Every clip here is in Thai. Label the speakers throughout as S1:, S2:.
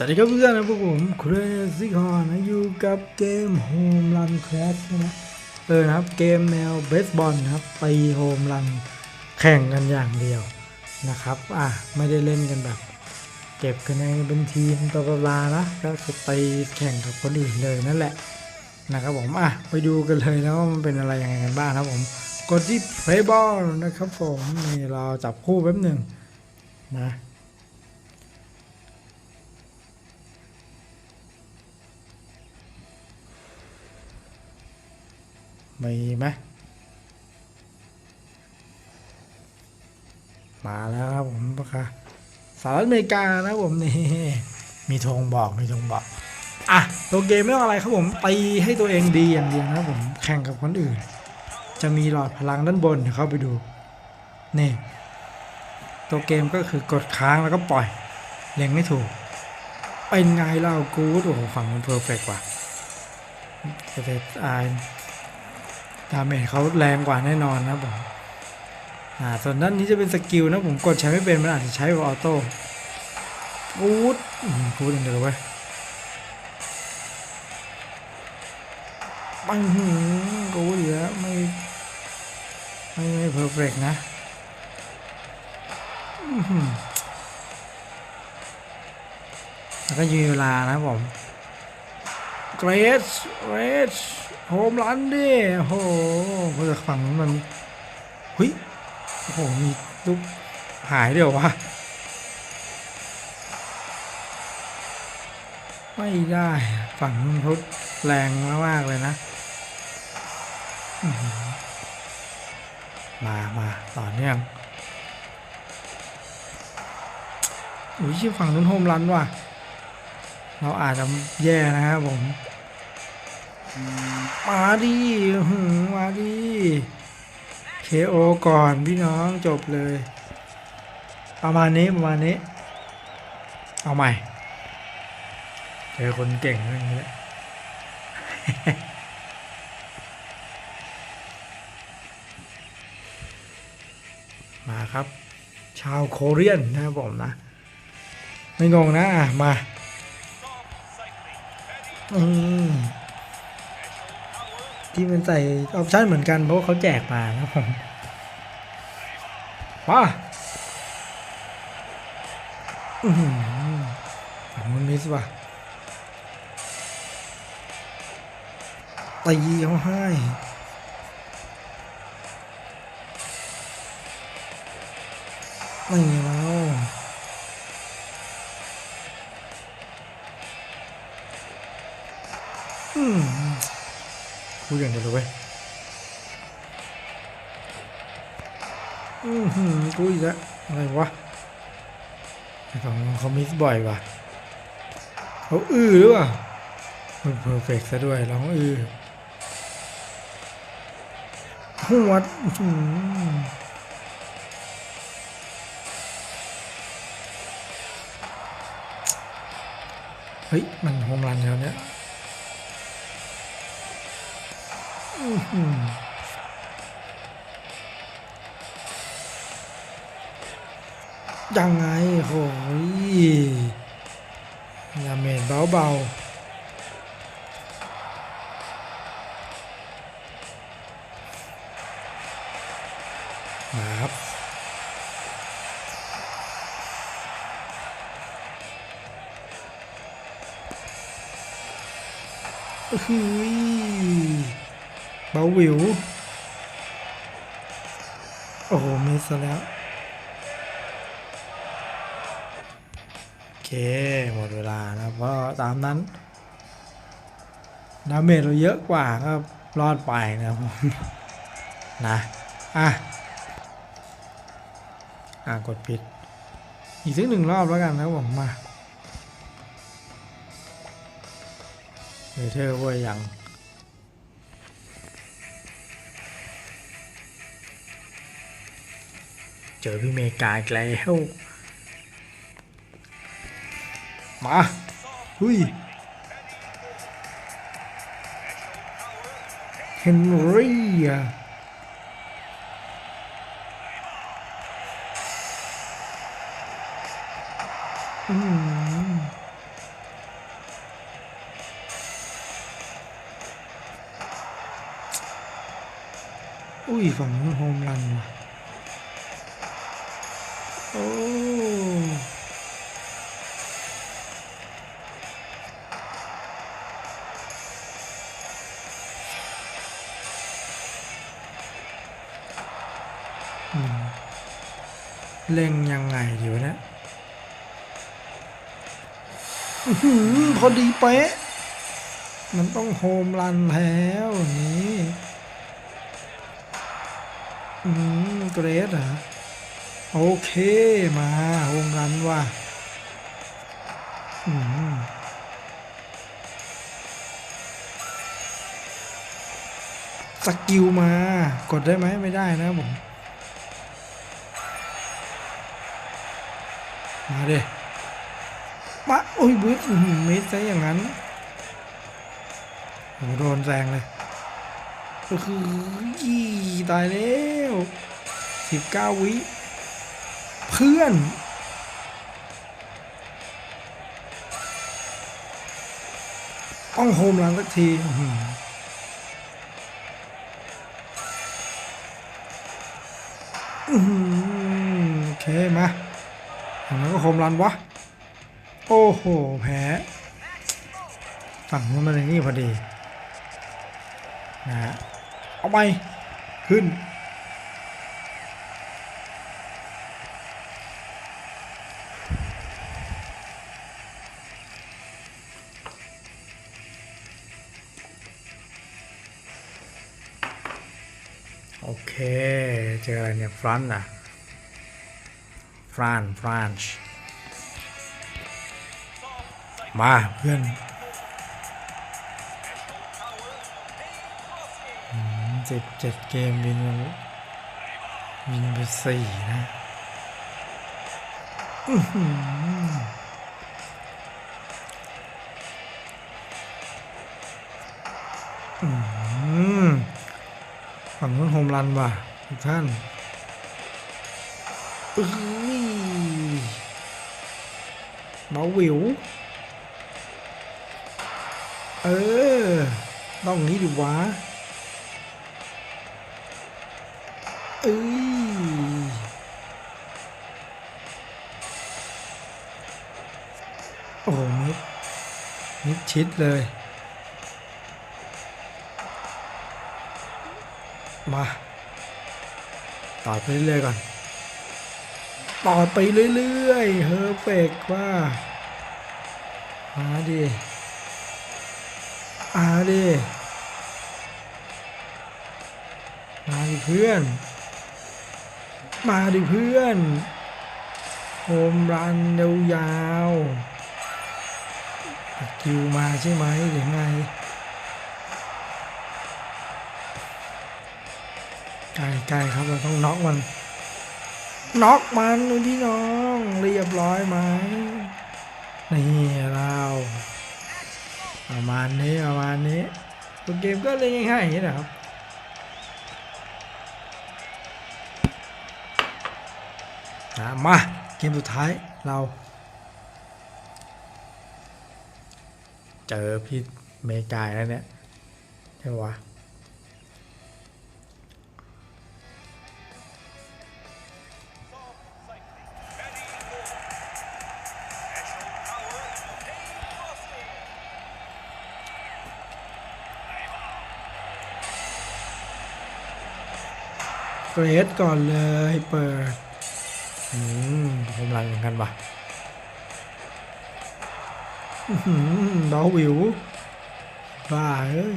S1: สวัสดีครับเพื่อนนะพวกผมเครซิคอนนะอยู่กับเกมโฮมรันแคสนะเออนะครับเกมแนวเบสบอลนะครับตีโฮมรันแข่งกันอย่างเดียวนะครับอะไม่ได้เล่นกันแบบ เก็บคะแนนเป็นทีมตลานะก็คือตีแข่งกับคนอื่นเลยนั่นแหละนะครับผมอะไปดูกันเลยนะว่ามันเป็นอะไรยังไงกันบ้างครับผมกดที่ play ball นะครับผมนี่เราจับคู่แป๊บหนึ่งนะ มีไหมมาแล้วครับผมปะคะสหรัฐอเมริกานะผมนี่มีธงบอกมีธงบอกอะตัวเกมไม่ต้องอะไรครับผมตีให้ตัวเองดีอย่างเดียวนะผมแข่งกับคนอื่น จะมีหลอดพลังด้านบนเดี๋ยวเข้าไปดูนี่ตัวเกมก็คือกดค้างแล้วก็ปล่อยเล็งไม่ถูก เป็นไงเล่ากูดโอ้โหฝั่งมันเพอร์เฟกกว่าเซตไอ ดาเมจเขาแรงกว่าแน่นอนนะผมอ่าส่วนด้านนี้จะเป็นสกิลนะผมกดใช้ไม่เป็นมันอาจจะใช้แบบออโต้พูดพูดอย่างเดียวเว้ยปังหืมกูอยู่แล้วไม่ไม่ไม่เพอร์เฟกนะแล้วก็ยืนเวลานะผมเกรสเกรส โฮมรันดิโหเพื่อฝั่งมันมันหุยโอ้โหมีลูกหายเดี๋ยววะไม่ได้ฝั่งนู้นเขาแรงมากๆเลยนะ มามาต่อเนื่องอุ้ยฝั่งนู้นโฮมรันว่ะ เราอาจจะแย่นะครับผม มาดิหืมาดิ KO ก่อนพี่น้องจบเลย ประมาณนี้ประมาณนี้ เอาใหม่ เจอคนเก่งอย่างนี้แหละมาครับ ชาวโคเรียนนะครับผมนะ ไม่งงนะอะมา อืม ที่มันใส่ออปชั่นเหมือนกันเพราะว่าเขาแจกมานะครับผมมาอือหือฝั่งมันมิสว่ะตีเขาให้ไม่แล้ พูดอย่างเดียวเลยเว้ยอือหือกูอีกแล้วอะไรวะไอ้ของเขามิสบ่อยว่ะเขาอื้อหรือเปล่ามันเพอร์เฟกซะด้วยร้องอื้อหัวดอื้อหือเฮ้ย มันโฮมรันแล้วเนี่ย ยังไงโหยดาเมจเบาๆมาครับอื้อหือ เบาวิว โอ้โหมิสซะแล้ว โอเค หมดเวลานะเพราะตามนั้น ดาเมจเราเยอะกว่าก็รอดไปนะครับผมนะ อะ อะ กดผิด อีกสักหนึ่งรอบแล้วกันนะครับผมมาเอเธอร์เว้ยยัง เจอพี่เมกาอีกแล้วมาหุ้ยเฮนรี่อืมอุ้ยฝั่งนู้นโฮมรันว่ะ เล็งยังไงดีวะเนี่ยอื้อหือพอดีเป๊ะ มันต้องโฮมรันแล้วอย่างนี้อืมเกรดเหรอโอเคมาโฮมรันว่ะอืมสกิลมา กดได้ไหมไม่ได้นะผม มาเด้มาโอ้ยบึ้ดมิดซะอย่างนั้นโหโดนแซงเลยก็คือยีตายแล้วสิบเก้าวิ เพื่อน ต้องโฮมรันสักทีอือหือโอเค มา อย่างนั้นก็โฮมรันวะ โอ้โห แพ้ฝั่งนู้นมันอย่างนี้พอดีนะฮะเอาไปขึ้นโอเค เจออะไรเนี่ยฟรันต์อะ ฟรานฟรานช์มาเพื่อนสิบเจ็ดเกมวินมาวินไปสี่นะอื้อหืออื้อหือฝั่งนู้นโฮมรันว่ะทุกท่านอื เบาวิว เออ ต้องงี้ดิวะเอ้ยโอ้โหมิดมิดชิดเลย มาต่อไปเรื่อยๆก่อน ต่อไปเรื่อยๆเฮอร์เฟกว่ามาดิอาดิมาดิเพื่อน มาดิเพื่อนโฮมรันยาวๆคิวมาใช่ไหมหรือไงใกลๆครับเราต้องน็อกมัน น็อกมันพี่น้องเรียบร้อยไหมนี่เราประมาณนี้ประมาณนี้ตัวเกมก็เล่นง่ายๆอย่างนี้นะครับมาเกมสุดท้ายเรา เจอพี่เมกายแล้วเนี่ยใช่ปะวะ รดก่อนเลยเปิดอืมผมรันเหมือนกันว่ะอื้อหือเบาวิวบ้าเอ้ย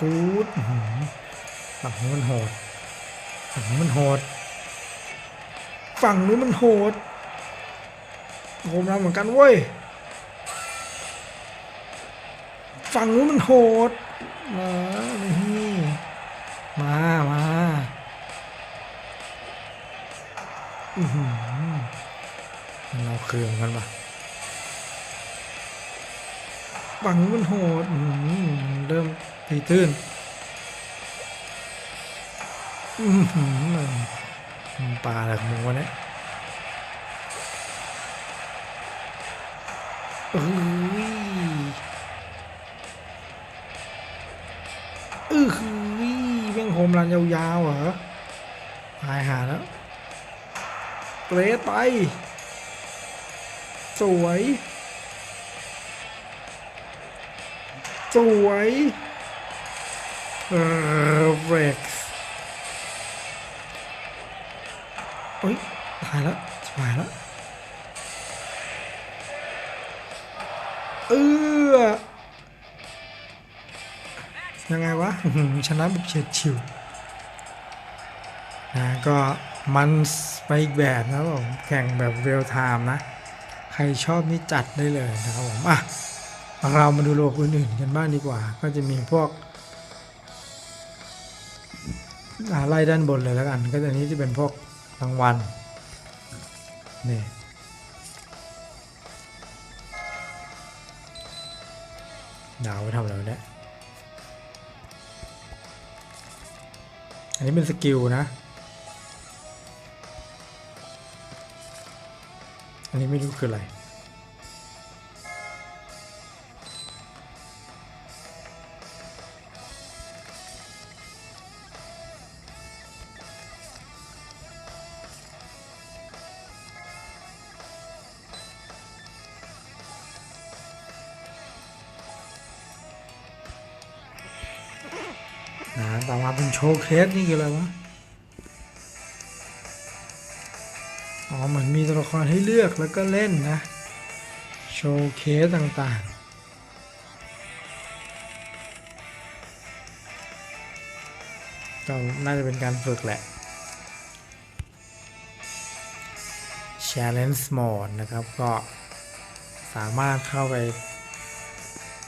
S1: กูดอื้อหือฝั่งนู้นมันโหดฝั่งนู้นมันโหดฝั่งนู้นมันโหดผมรันเหมือนกันเว้ย ฝั่งนู้นมันโหดมานี่มามาอือหือมันเราเครื่องกันปะฝั่งนู้นมันโหดเริ่มตีตื้นอือหือปลาอะไรของมึงวะเนี่ยเอ้ย มันยาวๆเหรอตายหาแล้วเกรดไป สวย สวยเออเบรกเฮ้ยตายแล้วตายแล้วเออยังไงวะชนะบุกเฉียดฉิว นะก็มันไปอีกแบบนะครับผมแข่งแบบเรียลไทม์นะ ใครชอบนี่จัดได้เลยนะครับผมอะเรามาดูโลกอื่นๆกันบ้างดีกว่า ก็จะมีพวกไล่ด้านบนเลยแล้วกัน ก็จะนี้จะเป็นพวกรางวัลนี่ดาวไปทำอะไรวะเนี่ยอันนี้เป็นสกิลนะ นนี้ไม่รู้คืออะไร นะต่อมาเป็นโชว์เคสนี่คืออะไรวะ ละครให้เลือกแล้วก็เล่นนะ โชว์เคสต่างๆ ก็น่าจะเป็นการฝึกแหละ Challenge Mode นะครับ ก็สามารถเข้าไป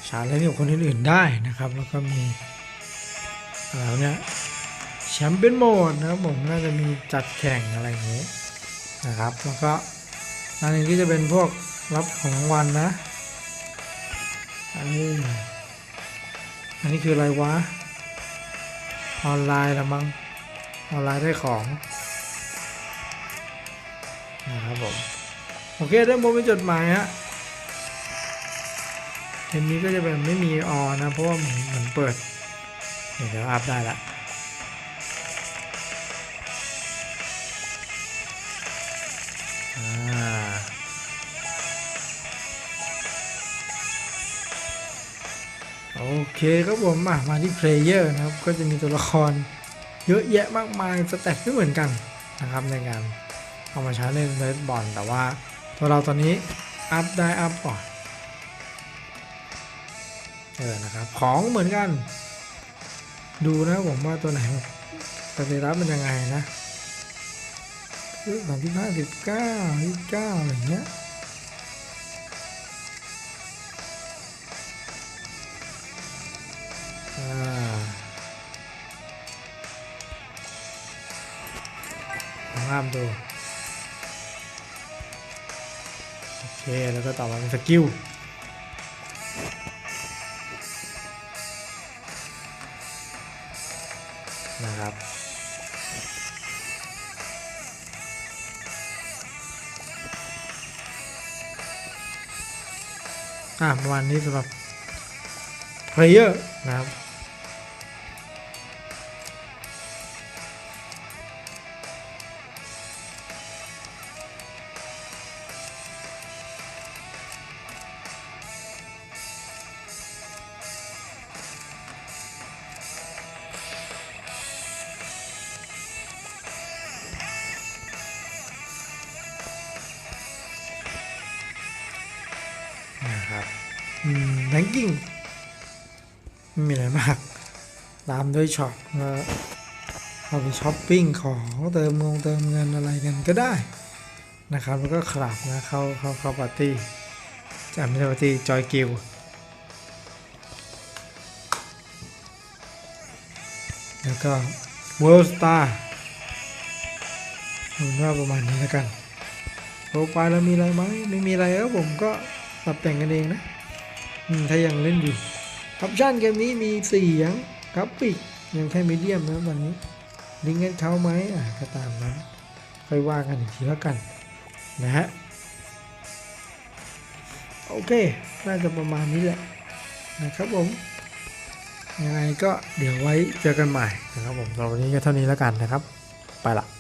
S1: ชาเลนจ์กับคนอื่นๆได้นะครับ แล้วก็มีอะไรวเนี่ยแชมเปี้ยนโหมดนะครับผมน่าจะมีจัดแข่งอะไรอย่างเงี้ย นะครับ แล้วก็อันนี้ก็จะเป็นพวกรับของรางวัลนะอันนี้อันนี้คืออะไรวะ ออนไลน์ละมั้งออนไลน์ได้ของนะครับผมโอเคได้โมเป็นจดหมายฮะเห็นนี้ก็จะเป็นไม่มีออนะเพราะว่าเหมือนเหมือนเปิด เดี๋ยวอัพได้ละ โอเคครับผมมามาที่เพลเยอร์นะครับ ก็จะมีตัวละครเยอะแยะมากมายสแต็กไม่เหมือนกันนะครับในการเอามาใช้ในเลดบอลแต่ว่าตัวเราตอนนี้อัพได้อัพก่อนเออนะครับของเหมือนกัน ดูนะผมว่าตัวไหนแบบสเตตัสมันยังไงนะสามสิบห้าสิบเก้าสิบเก้าอะไรเงี้ย ห้ามดูโอเค แล้วก็ต่อมาเป็นสกิลนะครับอ่าประมาณนี้สำหรับ player นะครับ นะครับแ a งกิ้งไม่มีอะไรมาก ตามด้วยช็อปเอาไปช้อปปิ้งของเติมงงเติมเงินอะไรกันก็ได้นะครับแล้วก็คลับนะเข้าเข้าเข้าปาร์ตี้จะไม่ใช่ปาร์ตี้จอยกิลแล้วก็ World Star ผมว่าประมาณนี้แล้วกันโปรไฟล์เรามีอะไรไหมไม่มีอะไรครับผมก็ ปรับแต่งกันเองนะถ้ายังเล่นอยู่ออปชั่นเกมนี้มีเสียงกราฟิกยังแค่มีเดียมนะวันนี้ลิงก์กันเขาไหมอะก็ตามนั้นค่อยว่ากันอีกทีแล้วกันนะฮะโอเค น่าจะประมาณนี้แหละนะครับผมยังไงก็เดี๋ยวไว้เจอกันใหม่นะครับผมสำหรับวันนี้ก็เท่านี้แล้วกันนะครับ ไปละ